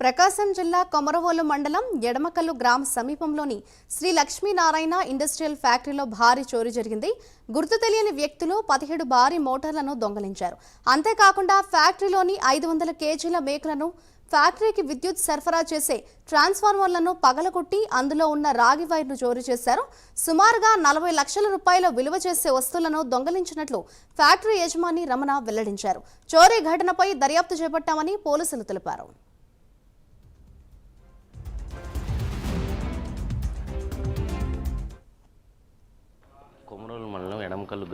ప్రకాశం జిల్లా కొమరవోలు మండలం ఎడమకల్లు గ్రామ సమీపంలోని శ్రీ లక్ష్మీనారాయణ ఇండస్ట్రియల్ ఫ్యాక్టరీలో భారీ చోరీ జరిగింది. గుర్తు తెలియని వ్యక్తులు పదిహేడు భారీ మోటార్లను దొంగలించారు. అంతేకాకుండా ఫ్యాక్టరీలోని ఐదు వందల కేజీల మేకలను ఫ్యాక్టరీకి విద్యుత్ సరఫరా చేసే ట్రాన్స్ఫార్మర్లను పగలగొట్టి అందులో ఉన్న రాగి వైర్ను చోరీ చేశారు. సుమారుగా నలభై లక్షల రూపాయల విలువ చేసే వస్తువులను దొంగలించినట్లు ఫ్యాక్టరీ యజమాని రమణ వెల్లడించారు. చోరీ ఘటనపై దర్యాప్తు చేపట్టామని పోలీసులు తెలిపారు.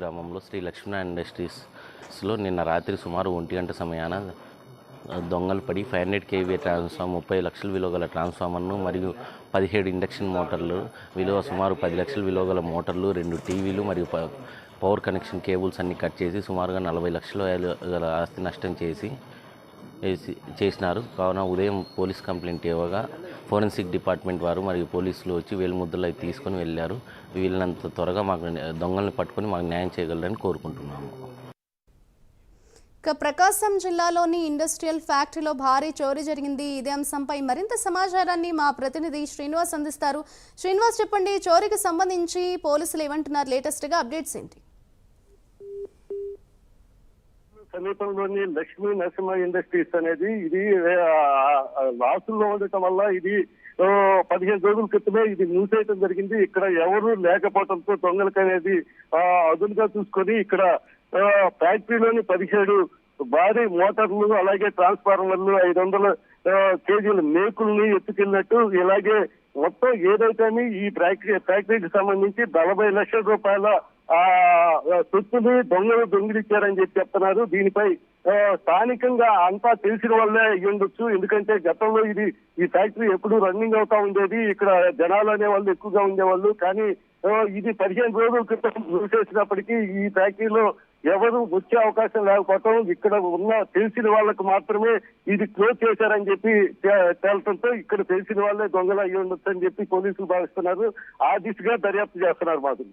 గ్రామంలో శ్రీ లక్ష్మీనారాయణ ఇండస్ట్రీస్లో నిన్న రాత్రి సుమారు ఒంటి గంట సమయాన దొంగలు పడి ఫైవ్ హండ్రెడ్ కేవీ ట్రాన్స్ఫార్మర్ ముప్పై లక్షల విలువ గల ట్రాన్స్ఫార్మర్ను మరియు పదిహేడు ఇండక్షన్ మోటార్లు విలువ సుమారు పది లక్షల విలువ గల మోటార్లు రెండు టీవీలు మరియు ప- పవర్ కనెక్షన్ కేబుల్స్ అన్ని కట్ చేసి సుమారుగా నలభై లక్షల గల ఆస్తి నష్టం చేసి చేసినారు. కావున ఉదయం పోలీస్ కంప్లైంట్ ఇవ్వగా ఫోరెన్సిక్ డిపార్ట్మెంట్ వారు మరియు పోలీసులు వచ్చి వేలిముద్రలు అవి తీసుకొని వెళ్ళారు. వీళ్ళంత త్వరగా మాకు దొంగల్ని పట్టుకొని మాకు న్యాయం చేయగలరని కోరుకుంటున్నాము. ఇక ప్రకాశం జిల్లాలోని ఇండస్ట్రియల్ ఫ్యాక్టరీలో భారీ చోరీ జరిగింది. ఇదే అంశంపై మరింత సమాచారాన్ని మా ప్రతినిధి శ్రీనివాస్ అందిస్తారు. శ్రీనివాస్ చెప్పండి చోరీకి సంబంధించి పోలీసులు ఏమంటున్నారు? లేటెస్ట్గా అప్డేట్స్ ఏంటి? సమీపంలోని లక్ష్మీ నరసింహ ఇండస్ట్రీస్ అనేది ఇది లాసుల్లో ఉండటం వల్ల ఇది పదిహేను రోజుల క్రితమే ఇది మూసేయటం జరిగింది. ఇక్కడ ఎవరు లేకపోవడంతో దొంగలకు అనేది అదునుగా చూసుకొని ఇక్కడ ఫ్యాక్టరీలోని పదిహేడు భారీ మోటార్లు అలాగే ట్రాన్స్ఫార్మర్లు ఐదు వందల కేజీల మేకుల్ని ఎత్తుకెళ్ళినట్టు ఇలాగే మొత్తం ఏదైతే ఈ ఫ్యాక్టరీ ఫ్యాక్టరీకి సంబంధించి నలభై లక్షల రూపాయల ఆ దొంగలు దొంగిలిచ్చారని చెప్పి చెప్తున్నారు. దీనిపై స్థానికంగా అంతా తెలిసిన వాళ్ళే ఉండొచ్చు. ఎందుకంటే గతంలో ఇది ఈ ఫ్యాక్టరీ ఎప్పుడు రన్నింగ్ అవుతా ఉండేది. ఇక్కడ జనాలు అనేవాళ్ళు ఎక్కువగా ఉండేవాళ్ళు. కానీ ఇది పదిహేను రోజుల క్రితం మూసేసినప్పటికీ ఈ ఫ్యాక్టరీలో ఎవరు వచ్చే అవకాశం లేకపోవటం ఇక్కడ ఉన్న తెలిసిన వాళ్ళకు మాత్రమే ఇది క్లోజ్ చేశారని చెప్పి తేలటంతో ఇక్కడ తెలిసిన వాళ్ళే దొంగలు అయ్యి ఉండొచ్చు అని చెప్పి పోలీసులు భావిస్తున్నారు. ఆ దిశగా దర్యాప్తు చేస్తున్నారు మాధురి